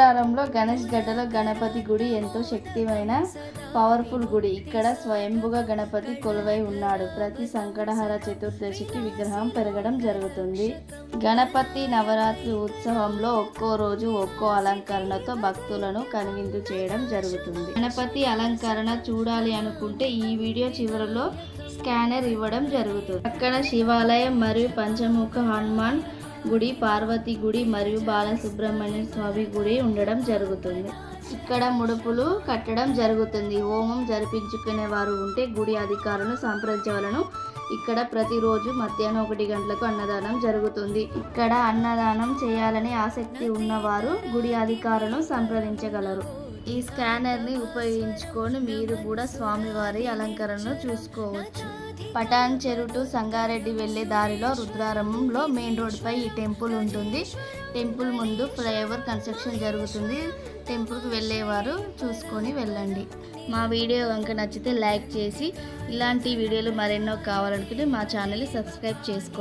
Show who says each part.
Speaker 1: ఉత్తరంలో గణేష్ గడ్డలో గణపతి గుడి ఎంతో శక్తిమైన పవర్ఫుల్ గుడి. ఇక్కడ స్వయంభుగా గణపతి కొలువై ఉన్నాడు. ప్రతి సంకటహర చతుర్దశికి విగ్రహం పెరగడం జరుగుతుంది. గణపతి నవరాత్రి ఉత్సవంలో ఒక్కో రోజు ఒక్కో అలంకరణతో భక్తులను కనువిందు చేయడం జరుగుతుంది. గణపతి అలంకరణ చూడాలి అనుకుంటే ఈ వీడియో చివరిలో స్కానర్ ఇవ్వడం జరుగుతుంది. అక్కడ శివాలయం మరియు పంచముఖ హనుమాన్ గుడి పార్వతి గుడి మరియు బాలసుబ్రహ్మణ్య స్వామి గుడి ఉండడం జరుగుతుంది. ఇక్కడ ముడుపులు కట్టడం జరుగుతుంది. హోమం జరిపించుకునే వారు ఉంటే గుడి అధికారులను సంప్రదించవలను. ఇక్కడ ప్రతిరోజు మధ్యాహ్నం ఒకటి గంటలకు అన్నదానం జరుగుతుంది. ఇక్కడ అన్నదానం చేయాలని ఆసక్తి ఉన్నవారు గుడి అధికారులను సంప్రదించగలరు. ఈ స్కానర్ని ఉపయోగించుకొని మీరు కూడా స్వామివారి అలంకరణను చూసుకోవచ్చు. పటాన్ చెరు టు సంగారెడ్డి వెళ్ళే దారిలో రుద్రారంభంలో మెయిన్ రోడ్పై ఈ టెంపుల్ ఉంటుంది. టెంపుల్ ముందు ఫ్లైఓవర్ కన్స్ట్రక్షన్ జరుగుతుంది. టెంపుల్కి వెళ్ళేవారు చూసుకొని వెళ్ళండి. మా వీడియో కనుక నచ్చితే లైక్ చేసి ఇలాంటి వీడియోలు మరెన్నో కావాలనుకుంటే మా ఛానల్ని సబ్స్క్రైబ్ చేసుకోండి.